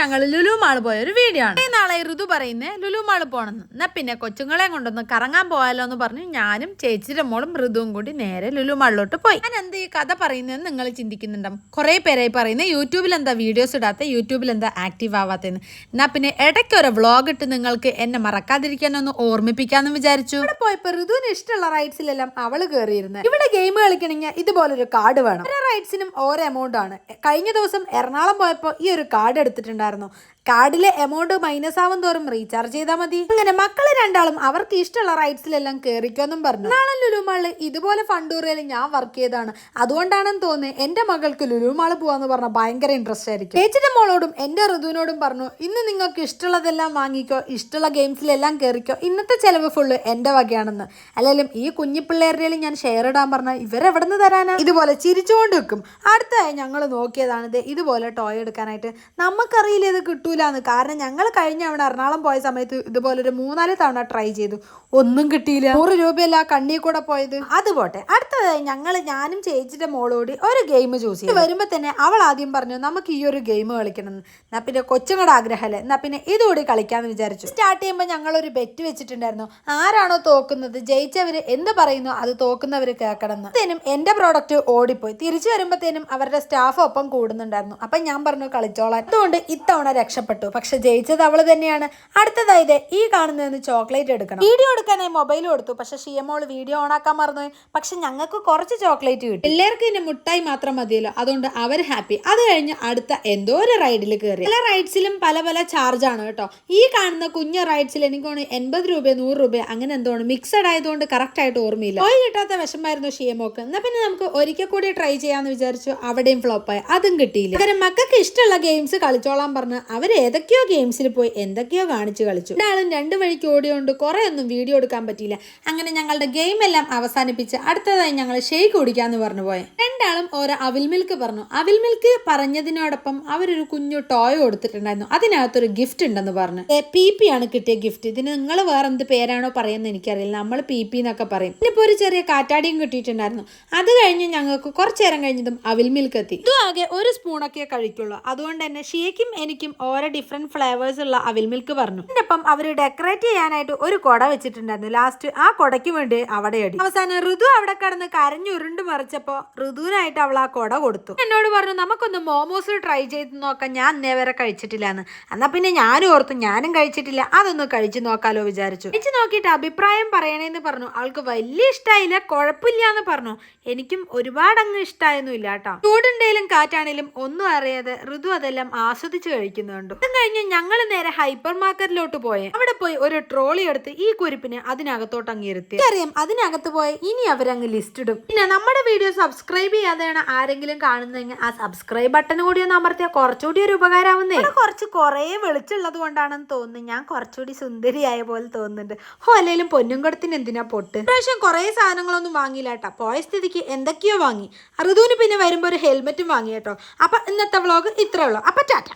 ഞങ്ങൾ ലുലു മാൾ പോയ ഒരു വീഡിയോ ആണ്. നാളെ ഋതു പറയുന്നേ ലുലു മാൾ പോണെന്ന്. എന്നാ പിന്നെ കൊച്ചുങ്ങളെ കൊണ്ടൊന്ന് കറങ്ങാൻ പോയാലോ എന്ന് പറഞ്ഞു ഞാനും ചേച്ചിയുടെ മോളും ഋതുവും കൂടി നേരെ ലുലു മാളിലോട്ട് പോയി. ഞാൻ എന്ത് ഈ കഥ പറയുന്നതെന്ന് നിങ്ങൾ ചിന്തിക്കുന്നുണ്ടാവും കുറെ പേരായി പറയുന്നത് യൂട്യൂബിൽ എന്താ വീഡിയോസ് ഇടാത്ത യൂട്യൂബിൽ എന്താ ആക്റ്റീവ് ആവാത്തതെന്ന് എന്നാ പിന്നെ ഇടയ്ക്ക് ഒരു വ്ളോഗ് ഇട്ട് നിങ്ങൾക്ക് എന്നെ മറക്കാതിരിക്കാനൊന്ന് ഓർമ്മിപ്പിക്കാന്ന് വിചാരിച്ചു. ഇവിടെ പോയപ്പോൾ ഋതുവിന് ഇഷ്ടമുള്ള റൈഡ്സിലെല്ലാം അവൾ കയറിയിരുന്നത് ഇവിടെ ഗെയിം കളിക്കണമെങ്കിൽ ഇതുപോലൊരു കാർഡ് വേണം. ഓരോ റൈഡ്സിനും ഓരോ എമൗണ്ട് ആണ്. കഴിഞ്ഞ ദിവസം എറണാകുളം പോയപ്പോൾ ഈ ഒരു കാർഡ് എടുത്തിട്ടുണ്ടായിരുന്നു. കാർഡിലെ എമൗണ്ട് മൈനസ് ആവും തോറും റീചാർജ് ചെയ്താൽ മതി. അങ്ങനെ മക്കളെ രണ്ടാളും അവർക്ക് ഇഷ്ടമുള്ള റൈറ്റ്സിലെല്ലാം കയറിക്കോന്നും പറഞ്ഞു. നാളെ ലുലുമാൾ ഇതുപോലെ ഫണ്ടൂറിയയിൽ ഞാൻ വർക്ക് ചെയ്താണ്. അതുകൊണ്ടാണെന്ന് തോന്നുന്നത് എന്റെ മകൾക്ക് ലുലുമാൾ പോവാന്ന് പറഞ്ഞാൽ ഭയങ്കര ഇൻട്രസ്റ്റ് ആയിരിക്കും. ചേച്ചിന്റെ മോളോടും എന്റെ ഋതുവിനോടും പറഞ്ഞു ഇന്ന് നിങ്ങൾക്ക് ഇഷ്ടമുള്ളതെല്ലാം വാങ്ങിക്കോ ഇഷ്ടമുള്ള ഗെയിംസിലെല്ലാം കയറിക്കോ ഇന്നത്തെ ചെലവ് ഫുള്ള് എന്റെ വകയാണെന്ന്. അല്ലെങ്കിലും ഈ കുഞ്ഞു പിള്ളേരുടെ ഞാൻ ഷെയർ ഇടാൻ പറഞ്ഞാൽ ഇവരെവിടെ നിന്ന് തരാനാ? ഇതുപോലെ ചിരിച്ചുകൊണ്ട് വെക്കും അടുത്തതായി ഞങ്ങൾ നോക്കിയതാണിത് ഇത് ഇതുപോലെ ടോയ് എടുക്കാനായിട്ട്. നമുക്കറിയില്ല ഇത് കിട്ടൂലെന്ന് കാരണം ഞങ്ങൾ കഴിഞ്ഞ അവിടെ എറണാകുളം പോയ സമയത്ത് ഇതുപോലെ ഒരു മൂന്നാൽ തവണ ട്രൈ ചെയ്തു. ഒന്നും കിട്ടിയില്ല. നൂറ് രൂപയല്ല കണ്ണി കൂടെ പോയത്? അത് പോട്ടെ അടുത്തതായി ഞങ്ങൾ ഞാനും ചേച്ചിയുടെ മോളോട് ഒരു ഗെയിം ചൂസ് ചെയ്തു. വരുമ്പോൾ തന്നെ അവൾ ആദ്യം പറഞ്ഞു നമുക്ക് ഈ ഒരു ഗെയിം കളിക്കണം. എന്ന് എന്നാ പിന്നെ കൊച്ചുങ്ങളുടെ ആഗ്രഹമല്ലേ? എന്നാ പിന്നെ ഇതുകൂടി കളിക്കാന്ന് വിചാരിച്ചു. സ്റ്റാർട്ട് ചെയ്യുമ്പോൾ ഞങ്ങൾ ഒരു ബെറ്റ് വെച്ചിട്ടുണ്ടായിരുന്നു. ആരാണോ തോക്കുന്നത് ജയിച്ചവര് എന്ത് പറയുന്നു അത് തോക്കുന്നവര് കേൾക്കണം എന്ന് എന്റെ എന്റെ പ്രോഡക്റ്റ് ഓടിപ്പോയി. തിരിച്ചു വരുമ്പോഴത്തേനും അവരുടെ സ്റ്റാഫ് ഒപ്പം കൂടുന്നുണ്ടായിരുന്നു. അപ്പൊ ഞാൻ പറഞ്ഞു കളിച്ചോളാൻ. അതുകൊണ്ട് ഇത്തവണ രക്ഷപ്പെട്ടു. പക്ഷെ ജയിച്ചത് അവൾ തന്നെയാണ്. അടുത്തതായി ഈ കാണുന്നതെന്ന് ചോക്ലേറ്റ് എടുക്കണം. വീഡിയോ എടുക്കാനായി മൊബൈൽ കൊടുത്തു പക്ഷെ ഷിയമോൾ വീഡിയോ ഓണാക്കാൻ മറന്നു പക്ഷെ ഞങ്ങൾക്ക് കുറച്ച് ചോക്ലേറ്റ് കിട്ടി. എല്ലാവർക്കും ഇനി മുട്ടായി മാത്രം മതിയല്ലോ. അതുകൊണ്ട് അവർ ഹാപ്പി. അത് കഴിഞ്ഞ് അടുത്ത എന്തോ ഒരു റൈഡിൽ കയറി. പല റൈഡ്സിലും പല പല ചാർജ് ആണ് കേട്ടോ. ഈ കാണുന്ന കുഞ്ഞ് റൈഡ്സിൽ എനിക്ക് തോന്നുന്നു എൺപത് രൂപ നൂറ് രൂപ അങ്ങനെ എന്തോ മിക്സഡ് ആയതുകൊണ്ട് കറക്റ്റ് ആയിട്ട് ഓർമ്മയില്ല. പോയി കിട്ടാത്ത വിഷമായിരുന്നു ഷിയമോക്ക് എന്നാ പിന്നെ നമുക്ക് ഒരിക്കൽ കൂടി ട്രൈ ചെയ്യാന്ന് വിചാരിച്ചു. അവിടെയും ഫ്ലോപ്പായി അതും കിട്ടിയില്ല. അങ്ങനെ മക്കൾക്ക് ഇഷ്ടമുള്ള ഗെയിംസ് കളിച്ചോളാൻ പറഞ്ഞ് അവർ ഏതൊക്കെയോ ഗെയിംസിൽ പോയി എന്തൊക്കെയോ കാണിച്ച് കളിച്ചു. രണ്ടാളും രണ്ട് വഴിക്ക് ഓടിയോണ്ട് കുറെ ഒന്നും വീഡിയോ എടുക്കാൻ പറ്റിയില്ല. അങ്ങനെ ഞങ്ങളുടെ ഗെയിം എല്ലാം അവസാനിപ്പിച്ച് അടുത്തതായി ഞങ്ങൾ ഷെയ്ക്ക് കുടിക്കാന്ന് പറഞ്ഞു പോയെ. രണ്ടാളും ഓരോ അവിൽ മിൽക്ക് പറഞ്ഞു. അവിൽ മിൽക്ക് പറഞ്ഞതിനോടൊപ്പം അവരൊരു കുഞ്ഞു ടോയ് കൊടുത്തിട്ടുണ്ടായിരുന്നു. അതിനകത്തൊരു ഗിഫ്റ്റ് ഉണ്ടെന്ന് പറഞ്ഞു. പി പി ആണ് കിട്ടിയ ഗിഫ്റ്റ് ഇതിന് നിങ്ങൾ വേറെ എന്ത് പേരാണോ പറയുന്നത് എനിക്കറിയില്ല. നമ്മൾ പി പി എന്നൊക്കെ പറയും. ഇനിയിപ്പോ ഒരു ചെറിയ കാറ്റാടിയും കിട്ടിയിട്ടുണ്ടായിരുന്നു. അത് കഴിഞ്ഞ് ഞങ്ങൾക്ക് കുറച്ചു നേരം കഴിഞ്ഞതും അവിൽ മിൽക്ക് എത്തി. ഇതും ആകെ ഒരു സ്പൂണൊക്കെ കഴിക്കുള്ളൂ. അതുകൊണ്ട് തന്നെ ഷിയക്കും എനിക്കും ഡിഫറെന്റ് ഫ്ലേവേഴ്സ് ഉള്ള അവിൽ മിൽക്ക് പറഞ്ഞു. എന്നിപ്പം അവർ ഡെക്കറേറ്റ് ചെയ്യാനായിട്ട് ഒരു കൊട വെച്ചിട്ടുണ്ടായിരുന്നു. ലാസ്റ്റ് ആ കൊടയ്ക്ക് വേണ്ടി അവിടെ അടി അവസാനം ഋതു അവിടെ കിടന്ന് കരഞ്ഞുരുണ്ട് മറിച്ചപ്പോ ഋതുവിനായിട്ട് അവൾ ആ കൊട കൊടുത്തു. എന്നോട് പറഞ്ഞു നമുക്കൊന്ന് മോമോസ് ട്രൈ ചെയ്ത് നോക്കാം. ഞാൻ ഇന്നേ വരെ കഴിച്ചിട്ടില്ലാന്ന്. എന്നാ പിന്നെ ഞാനും ഓർത്തു ഞാനും കഴിച്ചിട്ടില്ല. അതൊന്ന് കഴിച്ചു നോക്കാലോ വിചാരിച്ചു. കഴിച്ചു നോക്കിയിട്ട് അഭിപ്രായം പറയണേന്ന് പറഞ്ഞു. അവൾക്ക് വലിയ ഇഷ്ടമായില്ല കുഴപ്പമില്ല എന്ന് പറഞ്ഞു. എനിക്കും ഒരുപാട് അങ്ങ് ഇഷ്ടമായൊന്നും ഇല്ല കേട്ടോ. ചൂടുണ്ടെങ്കിലും കാറ്റാണേലും ഒന്നും അറിയാതെ ഋതു അതെല്ലാം ആസ്വദിച്ച് കഴിക്കുന്നുണ്ട്. അതും കഴിഞ്ഞ് ഞങ്ങൾ നേരെ ഹൈപ്പർ മാർക്കറ്റിലോട്ട് പോയെ. അവിടെ പോയി ഒരു ട്രോളി എടുത്ത് ഈ കുരിപ്പിനെ അതിനകത്തോട്ട് അങ്ങേരുത്തി അറിയാം അതിനകത്ത് പോയ ഇനി അവരങ്ങ് ലിസ്റ്റ് ഇടും. പിന്നെ നമ്മുടെ വീഡിയോ സബ്സ്ക്രൈബ് ചെയ്യാതെയാണ് ആരെങ്കിലും കാണുന്നതെങ്കിൽ ആ സബ്സ്ക്രൈബ് ബട്ടൺ കൂടി ഒന്ന് അമർത്തിയാൽ കുറച്ചുകൂടി ഒരു ഉപകാരമാവുന്നേ. കുറച്ച് കുറേ വെളിച്ചുള്ളത് കൊണ്ടാണെന്ന് തോന്നുന്നു. ഞാൻ കുറച്ചുകൂടി സുന്ദരിയായ പോലെ തോന്നുന്നുണ്ട്. ഓ അല്ലെങ്കിലും പൊന്നും കൊടുത്തിന് എന്തിനാ പൊട്ട്? പ്രാവശ്യം കുറേ സാധനങ്ങളൊന്നും വാങ്ങിയില്ല കേട്ടോ. പോയ സ്ഥിതിക്ക് എന്തൊക്കെയോ വാങ്ങി. ഋതുവിന് പിന്നെ വരുമ്പോൾ ഒരു ഹെൽമെറ്റും വാങ്ങി കേട്ടോ. അപ്പൊ ഇന്നത്തെ വ്ളോഗ് ഇത്രേ ഉള്ളൂ. അപ്പൊ ടാറ്റ.